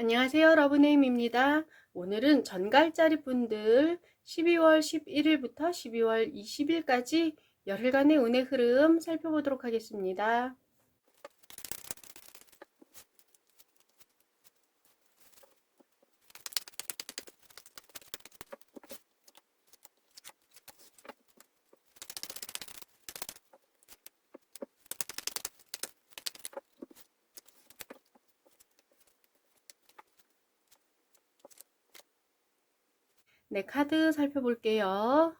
안녕하세요. 러브네임입니다. 오늘은 전갈짜리 분들 12월 11일부터 12월 20일까지 열흘간의 운의 흐름 살펴보도록 하겠습니다. 네, 카드 살펴볼게요.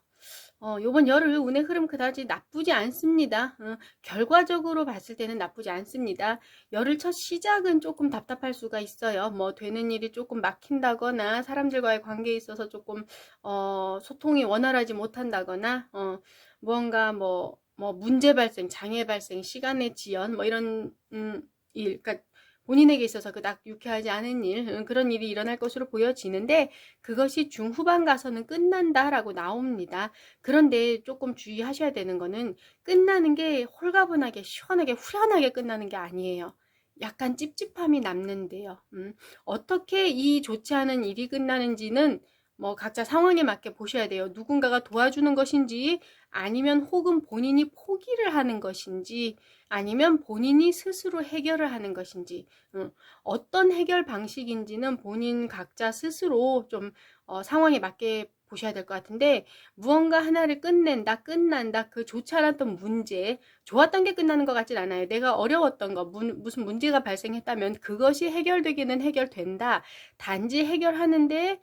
어, 요번 열흘 운의 흐름 그다지 나쁘지 않습니다. 어, 결과적으로 봤을 때는 나쁘지 않습니다. 열흘 첫 시작은 조금 답답할 수가 있어요. 뭐 되는 일이 조금 막힌다거나 사람들과의 관계에 있어서 조금 어, 소통이 원활하지 못한다거나 어, 무언가 뭐, 뭐 문제 발생, 장애 발생, 시간의 지연 뭐 이런 음, 일, 그러니까 본인에게 있어서 그닥 유쾌하지 않은 일, 음, 그런 일이 일어날 것으로 보여지는데 그것이 중후반 가서는 끝난다라고 나옵니다. 그런데 조금 주의하셔야 되는 거는 끝나는 게 홀가분하게 시원하게 후련하게 끝나는 게 아니에요. 약간 찝찝함이 남는데요. 음, 어떻게 이 좋지 않은 일이 끝나는지는 뭐 각자 상황에 맞게 보셔야 돼요. 누군가가 도와주는 것인지 아니면 혹은 본인이 포기를 하는 것인지 아니면 본인이 스스로 해결을 하는 것인지 어, 어떤 해결 방식인지는 본인 각자 스스로 좀 어, 상황에 맞게 보셔야 될 것 같은데 무언가 하나를 끝낸다 끝난다 그 좋지 않았던 문제 좋았던 게 끝나는 것 같진 않아요 내가 어려웠던 거 문, 무슨 문제가 발생했다면 그것이 해결되기는 해결된다 단지 해결하는데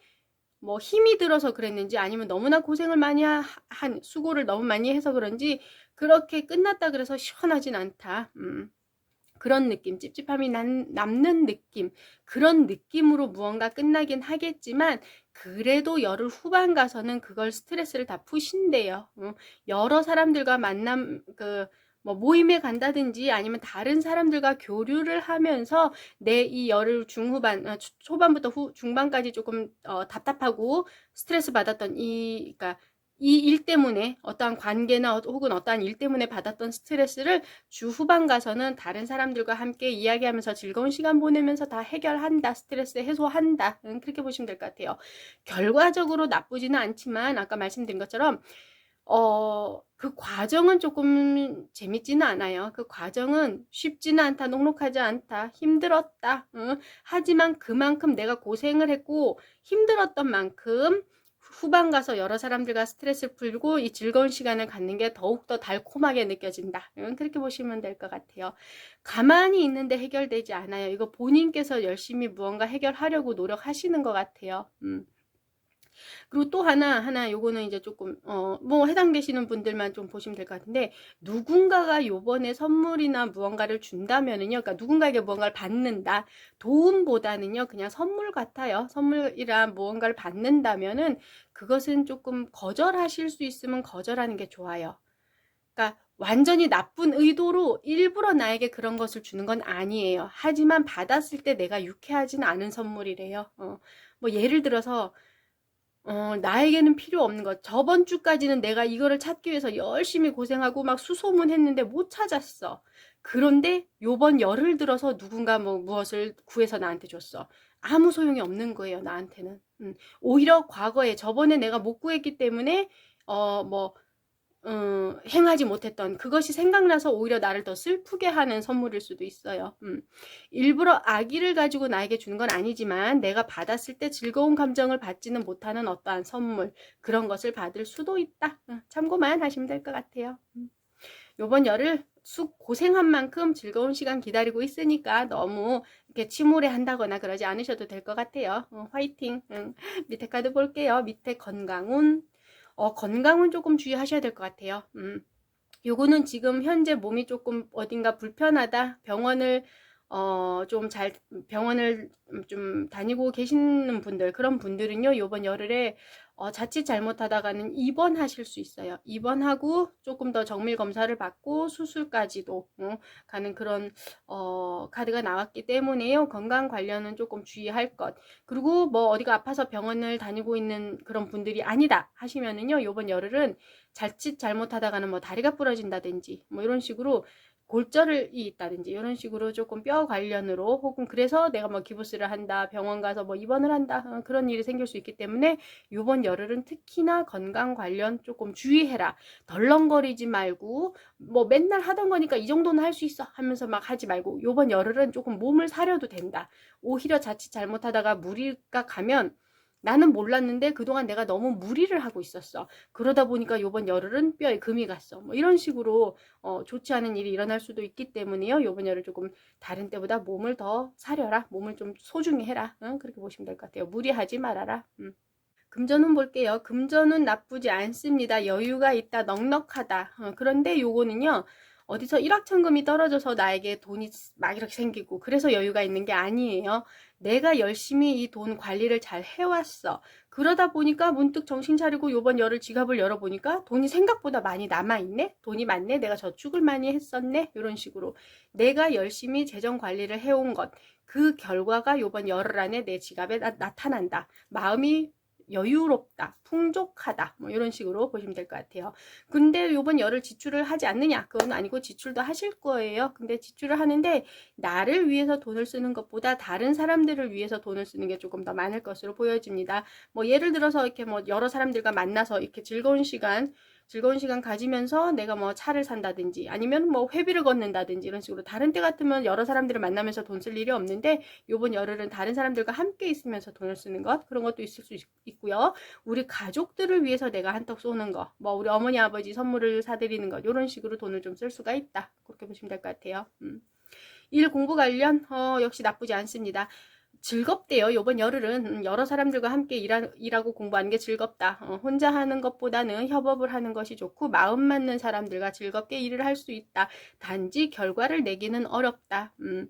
뭐 힘이 들어서 그랬는지 아니면 너무나 고생을 많이 한 수고를 너무 많이 해서 그런지 그렇게 끝났다 그래서 시원하진 않다. 음. 그런 느낌, 찝찝함이 난, 남는 느낌, 그런 느낌으로 무언가 끝나긴 하겠지만, 그래도 열흘 후반 가서는 그걸 스트레스를 다 푸신대요. 음. 여러 사람들과 만남, 그, 뭐 모임에 간다든지 아니면 다른 사람들과 교류를 하면서 내 이 열흘 중후반 어, 초반부터 후 중반까지 조금 어, 답답하고 스트레스 받았던 이 그러니까 이 일 때문에 어떠한 관계나 혹은 어떠한 일 때문에 받았던 스트레스를 주 후반 가서는 다른 사람들과 함께 이야기하면서 즐거운 시간 보내면서 다 해결한다 스트레스 해소한다. 음, 그렇게 보시면 될 것 같아요. 결과적으로 나쁘지는 않지만 아까 말씀드린 것처럼 어, 그 과정은 조금 재밌지는 않아요. 그 과정은 쉽지는 않다, 녹록하지 않다, 힘들었다. 응? 하지만 그만큼 내가 고생을 했고 힘들었던 만큼 후반 가서 여러 사람들과 스트레스 풀고 이 즐거운 시간을 갖는 게 더욱더 달콤하게 느껴진다. 응? 그렇게 보시면 될 것 같아요. 가만히 있는데 해결되지 않아요. 이거 본인께서 열심히 무언가 해결하려고 노력하시는 것 같아요. 음. 그리고 또 하나 하나 요거는 이제 조금 어 뭐 해당되시는 분들만 좀 보시면 될 것 같은데 누군가가 요번에 선물이나 무언가를 준다면은요 그러니까 누군가에게 무언가를 받는다 도움보다는요 그냥 선물 같아요 선물이란 무언가를 받는다면은 그것은 조금 거절하실 수 있으면 거절하는 게 좋아요 그러니까 완전히 나쁜 의도로 일부러 나에게 그런 것을 주는 건 아니에요. 하지만 받았을 때 내가 유쾌하진 않은 선물이래요. 어, 뭐 예를 들어서 어, 나에게는 필요 없는 것. 저번 주까지는 내가 이거를 찾기 위해서 열심히 고생하고 막 수소문 했는데 못 찾았어. 그런데 요번 열흘 들어서 누군가 뭐 무엇을 구해서 나한테 줬어. 아무 소용이 없는 거예요, 나한테는. 음, 오히려 과거에 저번에 내가 못 구했기 때문에 어 뭐 음, 행하지 못했던 그것이 생각나서 오히려 나를 더 슬프게 하는 선물일 수도 있어요. 음. 일부러 아기를 가지고 나에게 주는 건 아니지만 내가 받았을 때 즐거운 감정을 받지는 못하는 어떠한 선물 그런 것을 받을 수도 있다. 음, 참고만 하시면 될 것 같아요. 음. 요번 열을 쑥 고생한 만큼 즐거운 시간 기다리고 있으니까 너무 이렇게 침울해 한다거나 그러지 않으셔도 될 것 같아요. 어, 화이팅. 응. 밑에 카드 볼게요. 밑에 건강운, 어, 건강은 조금 주의하셔야 될 것 같아요. 음. 요거는 지금 현재 몸이 조금 어딘가 불편하다. 병원을 어, 좀 잘, 병원을 좀 다니고 계시는 분들, 그런 분들은요, 요번 열흘에 어, 자칫 잘못하다가는 입원하실 수 있어요. 입원하고 조금 더 정밀 검사를 받고 수술까지도 어, 가는 그런 어, 카드가 나왔기 때문에요. 건강 관련은 조금 주의할 것. 그리고 뭐 어디가 아파서 병원을 다니고 있는 그런 분들이 아니다 하시면은요. 요번 열흘은 자칫 잘못하다가는 뭐 다리가 부러진다든지 뭐 이런 식으로 골절이 있다든지 이런 식으로 조금 뼈 관련으로 혹은 그래서 내가 뭐 기부스를 한다 병원 가서 뭐 입원을 한다 어, 그런 일이 생길 수 있기 때문에 요번 열흘은 특히나 건강 관련 조금 주의해라. 덜렁거리지 말고 뭐 맨날 하던 거니까 이 정도는 할 수 있어 하면서 막 하지 말고 요번 열흘은 조금 몸을 사려도 된다. 오히려 자칫 잘못하다가 무리가 가면 나는 몰랐는데 그동안 내가 너무 무리를 하고 있었어. 그러다 보니까 요번 열흘은 뼈에 금이 갔어. 뭐 이런 식으로 어, 좋지 않은 일이 일어날 수도 있기 때문에요. 요번 열흘 조금 다른 때보다 몸을 더 사려라. 몸을 좀 소중히 해라. 응? 그렇게 보시면 될 것 같아요. 무리하지 말아라. 음. 금전운 볼게요. 금전운 나쁘지 않습니다. 여유가 있다, 넉넉하다. 어, 그런데 요거는요. 어디서 일확천금이 떨어져서 나에게 돈이 막 이렇게 생기고 그래서 여유가 있는 게 아니에요. 내가 열심히 이 돈 관리를 잘 해왔어. 그러다 보니까 문득 정신 차리고 요번 열을 지갑을 열어보니까 돈이 생각보다 많이 남아있네? 돈이 많네? 내가 저축을 많이 했었네? 이런 식으로. 내가 열심히 재정 관리를 해온 것. 그 결과가 요번 열흘 안에 내 지갑에 나, 나타난다. 마음이 여유롭다, 풍족하다, 뭐 이런 식으로 보시면 될 것 같아요. 근데 요번 열을 지출을 하지 않느냐? 그건 아니고 지출도 하실 거예요. 근데 지출을 하는데 나를 위해서 돈을 쓰는 것보다 다른 사람들을 위해서 돈을 쓰는 게 조금 더 많을 것으로 보여집니다. 뭐 예를 들어서 이렇게 뭐 여러 사람들과 만나서 이렇게 즐거운 시간 즐거운 시간 가지면서 내가 뭐 차를 산다든지 아니면 뭐 회비를 걷는다든지 이런 식으로 다른 때 같으면 여러 사람들을 만나면서 돈 쓸 일이 없는데 요번 열흘은 다른 사람들과 함께 있으면서 돈을 쓰는 것 그런 것도 있을 수 있, 고요 우리 가족들을 위해서 내가 한턱 쏘는 거 뭐 우리 어머니 아버지 선물을 사드리는 것 이런 식으로 돈을 좀 쓸 수가 있다 그렇게 보시면 될 것 같아요. 음. 일 공부 관련 어, 역시 나쁘지 않습니다. 즐겁대요. 요번 열흘은 음, 여러 사람들과 함께 일하, 일하고 공부하는 게 즐겁다. 어, 혼자 하는 것보다는 협업을 하는 것이 좋고 마음 맞는 사람들과 즐겁게 일을 할 수 있다. 단지 결과를 내기는 어렵다. 음.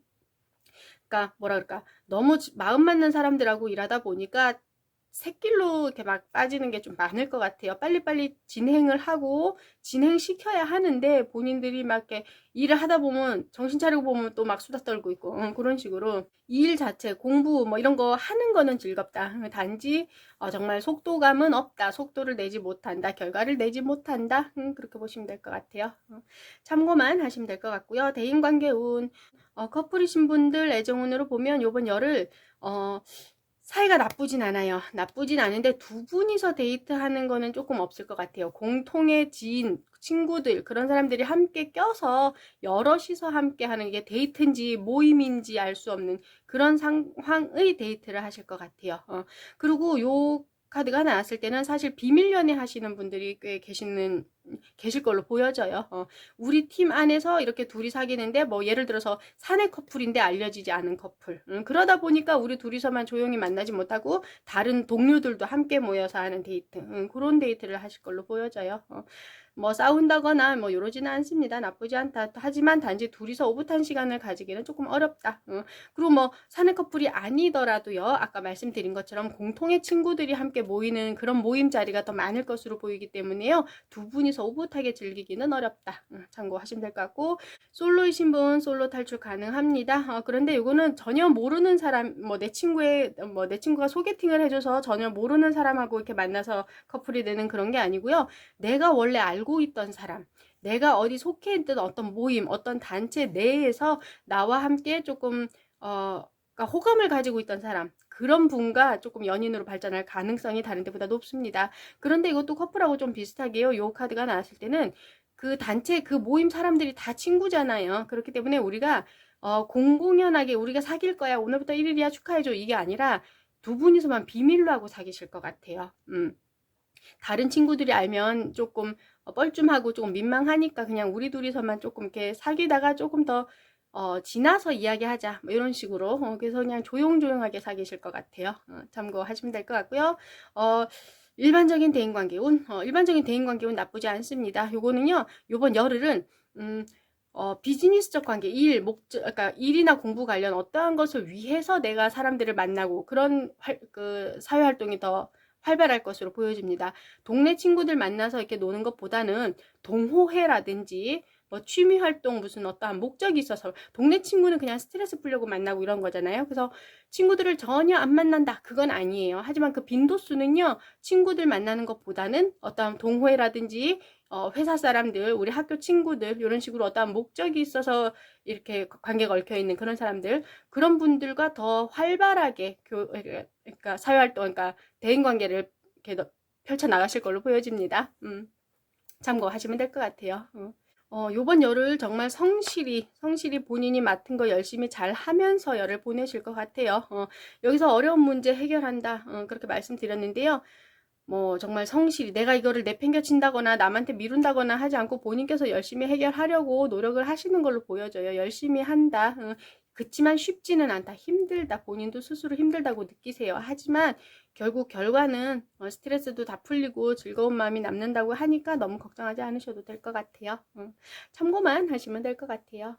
그러니까 뭐라 그럴까 너무 마음 맞는 사람들하고 일하다 보니까 새길로 이렇게 막 빠지는 게 좀 많을 것 같아요. 빨리빨리 진행을 하고 진행시켜야 하는데 본인들이 막 이렇게 일을 하다 보면 정신 차리고 보면 또 막 수다 떨고 있고 응, 그런 식으로 일 자체 공부 뭐 이런 거 하는 거는 즐겁다. 단지 어, 정말 속도감은 없다. 속도를 내지 못한다. 결과를 내지 못한다. 응, 그렇게 보시면 될 것 같아요. 응. 참고만 하시면 될 것 같고요. 대인관계 운 어, 커플이신 분들 애정운으로 보면 요번 열을 어, 사이가 나쁘진 않아요. 나쁘진 않은데 두 분이서 데이트하는 거는 조금 없을 것 같아요. 공통의 지인, 친구들, 그런 사람들이 함께 껴서 여럿이서 함께 하는 게 데이트인지 모임인지 알 수 없는 그런 상황의 데이트를 하실 것 같아요. 어. 그리고 요 카드가 나왔을 때는 사실 비밀 연애 하시는 분들이 꽤 계시는 계실 걸로 보여져요. 어, 우리 팀 안에서 이렇게 둘이 사귀는데 뭐 예를 들어서 사내 커플인데 알려지지 않은 커플. 음, 그러다 보니까 우리 둘이서만 조용히 만나지 못하고 다른 동료들도 함께 모여서 하는 데이트. 음, 그런 데이트를 하실 걸로 보여져요. 어, 뭐 싸운다거나 뭐 이러지는 않습니다. 나쁘지 않다. 하지만 단지 둘이서 오붓한 시간을 가지기는 조금 어렵다. 어. 그리고 뭐 사내 커플이 아니더라도요. 아까 말씀드린 것처럼 공통의 친구들이 함께 모이는 그런 모임 자리가 더 많을 것으로 보이기 때문에요. 두 분이서 오붓하게 즐기기는 어렵다. 어, 참고하시면 될 것 같고 솔로이신 분 솔로 탈출 가능합니다. 어, 그런데 이거는 전혀 모르는 사람 뭐 내 친구의 뭐 내 친구가 소개팅을 해줘서 전혀 모르는 사람하고 이렇게 만나서 커플이 되는 그런 게 아니고요. 내가 원래 알고 알고 있던 사람, 내가 어디 속해 있던 어떤 모임, 어떤 단체 내에서 나와 함께 조금 어 그러니까 호감을 가지고 있던 사람 그런 분과 조금 연인으로 발전할 가능성이 다른 데보다 높습니다. 그런데 이것도 커플하고 좀 비슷하게요. 요 카드가 나왔을 때는 그 단체 그 모임 사람들이 다 친구잖아요. 그렇기 때문에 우리가 어, 공공연하게 우리가 사귈 거야 오늘부터 1일이야 축하해줘 이게 아니라 두 분이서만 비밀로 하고 사귀실 것 같아요. 음. 다른 친구들이 알면 조금 어, 뻘쭘하고 조금 민망하니까 그냥 우리 둘이서만 조금 이렇게 사귀다가 조금 더 어, 지나서 이야기하자 뭐 이런 식으로 어, 그래서 그냥 조용조용하게 사귀실 것 같아요. 어, 참고하시면 될 것 같고요. 어, 일반적인 대인관계운 어, 일반적인 대인관계운 나쁘지 않습니다. 요거는요. 요번 열흘은 음, 어, 비즈니스적 관계, 일, 목적, 그러니까 일이나 공부 관련 어떠한 것을 위해서 내가 사람들을 만나고 그런 활, 그 사회 활동이 더 활발할 것으로 보여집니다. 동네 친구들 만나서 이렇게 노는 것보다는 동호회라든지 뭐 취미 활동 무슨 어떠한 목적이 있어서 동네 친구는 그냥 스트레스 풀려고 만나고 이런 거잖아요. 그래서 친구들을 전혀 안 만난다. 그건 아니에요. 하지만 그 빈도수는요. 친구들 만나는 것보다는 어떠한 동호회라든지 어, 회사 사람들, 우리 학교 친구들, 이런 식으로 어떠한 목적이 있어서 이렇게 관계가 얽혀 있는 그런 사람들, 그런 분들과 더 활발하게 교, 그러니까 사회활동, 그러니까 대인 관계를 이렇게 더 펼쳐 나가실 걸로 보여집니다. 음, 참고하시면 될 것 같아요. 어. 어, 요번 열을 정말 성실히, 성실히 본인이 맡은 거 열심히 잘 하면서 열을 보내실 것 같아요. 어, 여기서 어려운 문제 해결한다. 어, 그렇게 말씀드렸는데요. 뭐 정말 성실히 내가 이거를 내팽겨친다거나 남한테 미룬다거나 하지 않고 본인께서 열심히 해결하려고 노력을 하시는 걸로 보여져요. 열심히 한다. 어, 그치만 쉽지는 않다. 힘들다. 본인도 스스로 힘들다고 느끼세요. 하지만 결국 결과는 어, 스트레스도 다 풀리고 즐거운 마음이 남는다고 하니까 너무 걱정하지 않으셔도 될 것 같아요. 어, 참고만 하시면 될 것 같아요.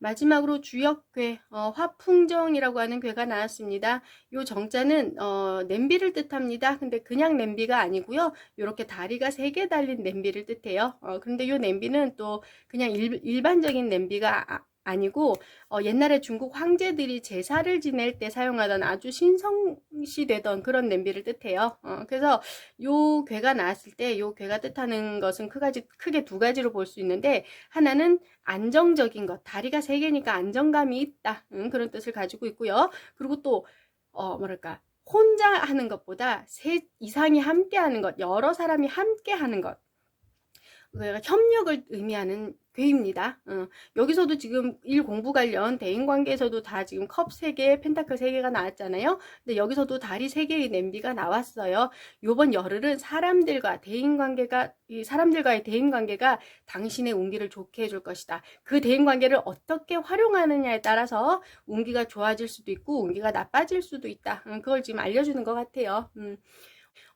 음. 마지막으로 주역괴, 어, 화풍정이라고 하는 괴가 나왔습니다. 요 정자는 어, 냄비를 뜻합니다. 근데 그냥 냄비가 아니고요. 이렇게 다리가 세 개 달린 냄비를 뜻해요. 어, 그런데 요 냄비는 또 그냥 일, 일반적인 냄비가 아, 아니고 어, 옛날에 중국 황제들이 제사를 지낼 때 사용하던 아주 신성시되던 그런 냄비를 뜻해요. 어, 그래서 요 괴가 나왔을 때 요 괴가 뜻하는 것은 크가지, 크게 두 가지로 볼 수 있는데 하나는 안정적인 것, 다리가 세 개니까 안정감이 있다 음, 그런 뜻을 가지고 있고요. 그리고 또 어, 뭐랄까 혼자 하는 것보다 셋 이상이 함께 하는 것, 여러 사람이 함께 하는 것. 그러니까 협력을 의미하는 괴입니다. 어, 여기서도 지금 일 공부 관련 대인 관계에서도 다 지금 컵 3개, 펜타클 3개가 나왔잖아요. 근데 여기서도 다리 3개의 냄비가 나왔어요. 요번 열흘은 사람들과 대인 관계가 이 사람들과의 대인 관계가 당신의 운기를 좋게 해줄 것이다. 그 대인 관계를 어떻게 활용하느냐에 따라서 운기가 좋아질 수도 있고 운기가 나빠질 수도 있다. 음, 그걸 지금 알려주는 것 같아요. 음.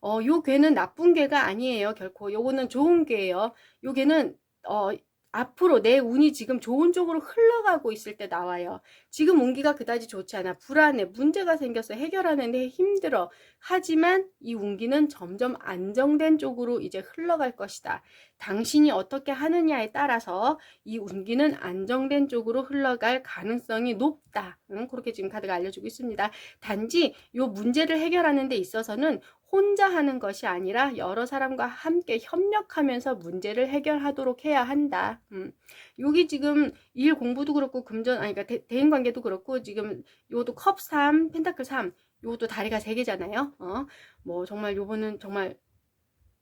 어, 요 괴는 나쁜 괴가 아니에요. 결코. 요거는 좋은 괴예요. 요 괴는 어, 앞으로 내 운이 지금 좋은 쪽으로 흘러가고 있을 때 나와요. 지금 운기가 그다지 좋지 않아. 불안해. 문제가 생겨서 해결하는데 힘들어. 하지만 이 운기는 점점 안정된 쪽으로 이제 흘러갈 것이다. 당신이 어떻게 하느냐에 따라서 이 운기는 안정된 쪽으로 흘러갈 가능성이 높다. 응? 그렇게 지금 카드가 알려주고 있습니다. 단지 이 문제를 해결하는 데 있어서는 혼자 하는 것이 아니라 여러 사람과 함께 협력하면서 문제를 해결하도록 해야 한다. 음. 여기 지금 일 공부도 그렇고 금전 아니 그러니까 대, 인 관계도 그렇고 지금 요것도 컵 3, 펜타클 3 요것도 다리가 3 개잖아요. 어? 뭐 정말 요거는 정말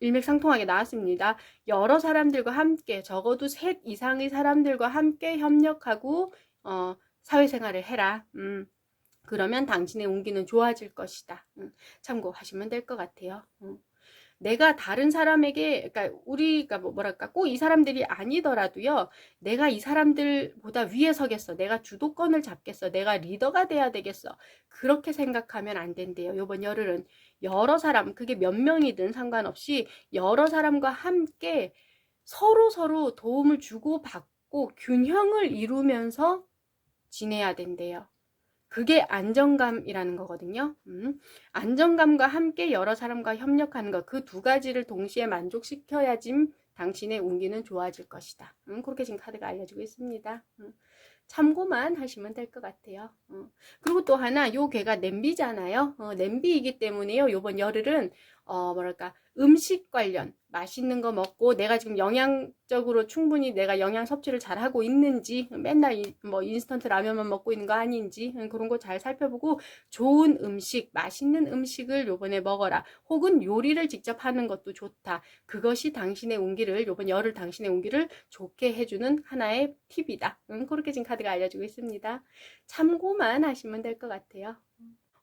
일맥상통하게 나왔습니다. 여러 사람들과 함께 적어도 셋 이상의 사람들과 함께 협력하고 어, 사회생활을 해라. 음. 그러면 당신의 운기는 좋아질 것이다. 음, 참고하시면 될 것 같아요. 음. 내가 다른 사람에게, 그러니까 우리가 뭐 뭐랄까, 꼭 이 사람들이 아니더라도요, 내가 이 사람들보다 위에 서겠어. 내가 주도권을 잡겠어. 내가 리더가 돼야 되겠어. 그렇게 생각하면 안 된대요. 요번 열흘은. 여러 사람, 그게 몇 명이든 상관없이 여러 사람과 함께 서로 서로 도움을 주고 받고 균형을 이루면서 지내야 된대요. 그게 안정감이라는 거거든요. 음. 안정감과 함께 여러 사람과 협력하는 것, 그 두 가지를 동시에 만족시켜야지 당신의 운기는 좋아질 것이다. 음, 그렇게 지금 카드가 알려주고 있습니다. 음. 참고만 하시면 될 것 같아요. 어. 그리고 또 하나, 요 개가 냄비잖아요. 어, 냄비이기 때문에요. 요번 열흘은, 어, 뭐랄까, 음식 관련, 맛있는 거 먹고 내가 지금 영양적으로 충분히 내가 영양 섭취를 잘 하고 있는지 맨날 이, 뭐 인스턴트 라면만 먹고 있는 거 아닌지 그런 거 잘 살펴보고 좋은 음식 맛있는 음식을 요번에 먹어라. 혹은 요리를 직접 하는 것도 좋다. 그것이 당신의 운기를 요번 열을 당신의 운기를 좋게 해주는 하나의 팁이다. 음, 그렇게 지금 카드가 알려주고 있습니다. 참고만 하시면 될 것 같아요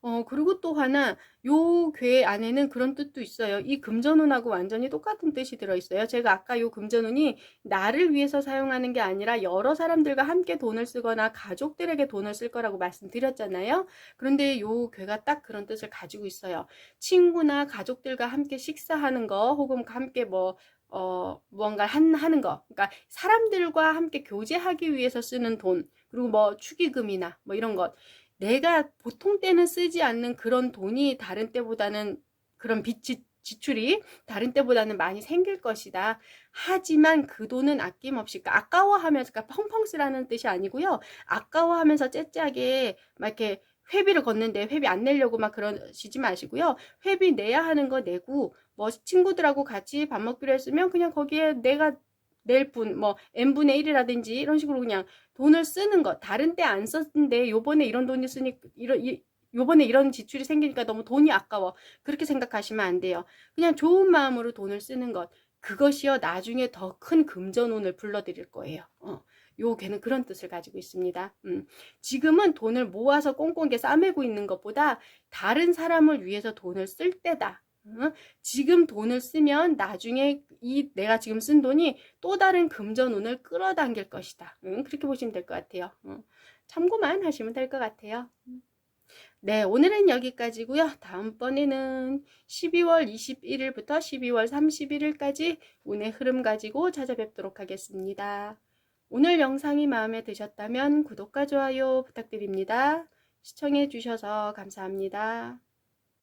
어, 그리고 또 하나, 요 괴 안에는 그런 뜻도 있어요. 이 금전운하고 완전히 똑같은 뜻이 들어있어요. 제가 아까 요 금전운이 나를 위해서 사용하는 게 아니라 여러 사람들과 함께 돈을 쓰거나 가족들에게 돈을 쓸 거라고 말씀드렸잖아요. 그런데 요 괴가 딱 그런 뜻을 가지고 있어요. 친구나 가족들과 함께 식사하는 거, 혹은 함께 뭐, 어, 무언가 한, 하는 거. 그러니까 사람들과 함께 교제하기 위해서 쓰는 돈, 그리고 뭐 축의금이나 뭐 이런 것. 내가 보통 때는 쓰지 않는 그런 돈이 다른 때보다는 그런 빚 지출이 다른 때보다는 많이 생길 것이다. 하지만 그 돈은 아낌없이 그러니까 아까워하면서 그러니까 펑펑 쓰라는 뜻이 아니고요. 아까워하면서 째째하게 막 이렇게 회비를 걷는데 회비 안 내려고 막 그러시지 마시고요. 회비 내야 하는 거 내고 뭐 친구들하고 같이 밥 먹기로 했으면 그냥 거기에 내가 낼 분, 뭐 n분의 1이라든지 이런 식으로 그냥 돈을 쓰는 것. 다른 때 안 썼는데 요번에 이런 돈이 쓰니 이런 이, 요번에 이런 지출이 생기니까 너무 돈이 아까워. 그렇게 생각하시면 안 돼요. 그냥 좋은 마음으로 돈을 쓰는 것. 그것이요 나중에 더 큰 금전운을 불러드릴 거예요. 어. 요 개는 그런 뜻을 가지고 있습니다. 음. 지금은 돈을 모아서 꽁꽁게 싸매고 있는 것보다 다른 사람을 위해서 돈을 쓸 때다. 어? 지금 돈을 쓰면 나중에 이 내가 지금 쓴 돈이 또 다른 금전운을 끌어당길 것이다. 음, 그렇게 보시면 될 것 같아요. 어. 참고만 하시면 될 것 같아요. 네, 오늘은 여기까지고요. 다음번에는 12월 21일부터 12월 31일까지 운의 흐름 가지고 찾아뵙도록 하겠습니다. 오늘 영상이 마음에 드셨다면 구독과 좋아요 부탁드립니다. 시청해 주셔서 감사합니다.